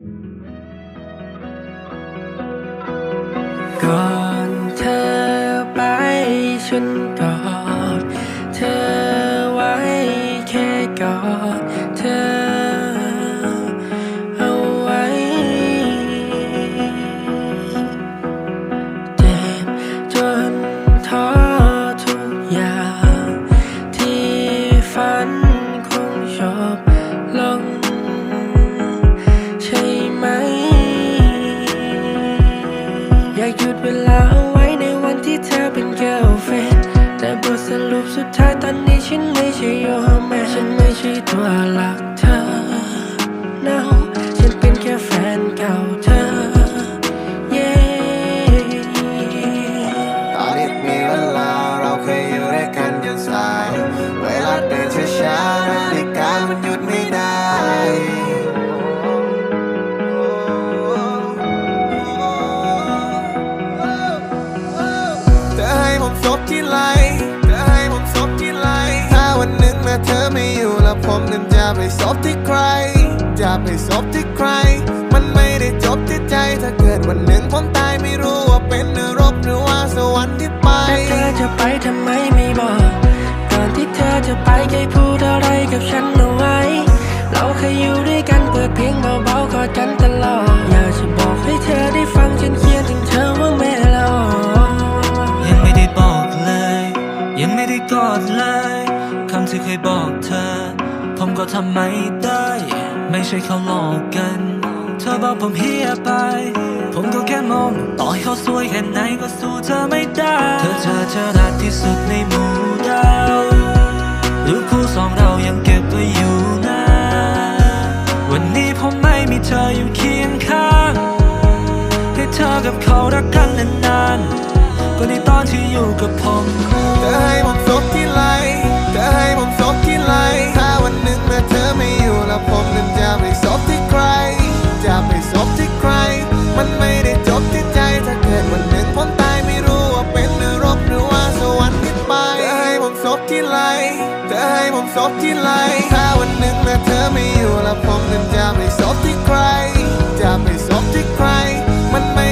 ก่อนเธอไปฉันกอดเธอไว้แค่กอดเธอ อยากหยุดเวลาเอาไว้ในวันที่เธอเป็น girlfriend แต่บทสรุปสุดท้ายตอนนี้ฉันไม่ใช่ your man ฉันไม่ใช่ตัวหลักเธอ no ฉันเป็นแค่แฟนเก่าเธอ yeah ตอนนี้มีเวลาเราเคยอยู่ด้วยกันจนสาย เวลาเดินช้าๆ ที่ไหลเธอให้ผมซบที่ไหลถ้าวันหนึ่งแม้เธอไม่อยู่แล้วผมนั้นจะไปซบที่ใคร จะไปซบที่ใคร มันไม่ได้จบที่ใจถ้าเกิดวัน ยังไม่ได้กอดเลยคำที่เคยบอกเธอ ผมก็ทำไม่ได้ ไม่ใช่เขาหลอกกัน เธอบอกผมเฮียไป ผมก็แค่มองต่อให้เขาสวยแค่ไหนก็สู้เธอไม่ได้ เธอเธอเธอรักที่สุดในหมู่ดาวหรูปคู่สองเรายังเก็บไว้อยู่นะ วันนี้ผมไม่มีเธออยู่เคียงข้างให้เธอกับเขารักกัน ที่ไร เธอให้ผมซบที่ไร ถ้าวันหนึ่งนะเธอไม่อยู่แล้วผมนั้นจะไปซบที่ใคร จะไปซบที่ใคร มันไม่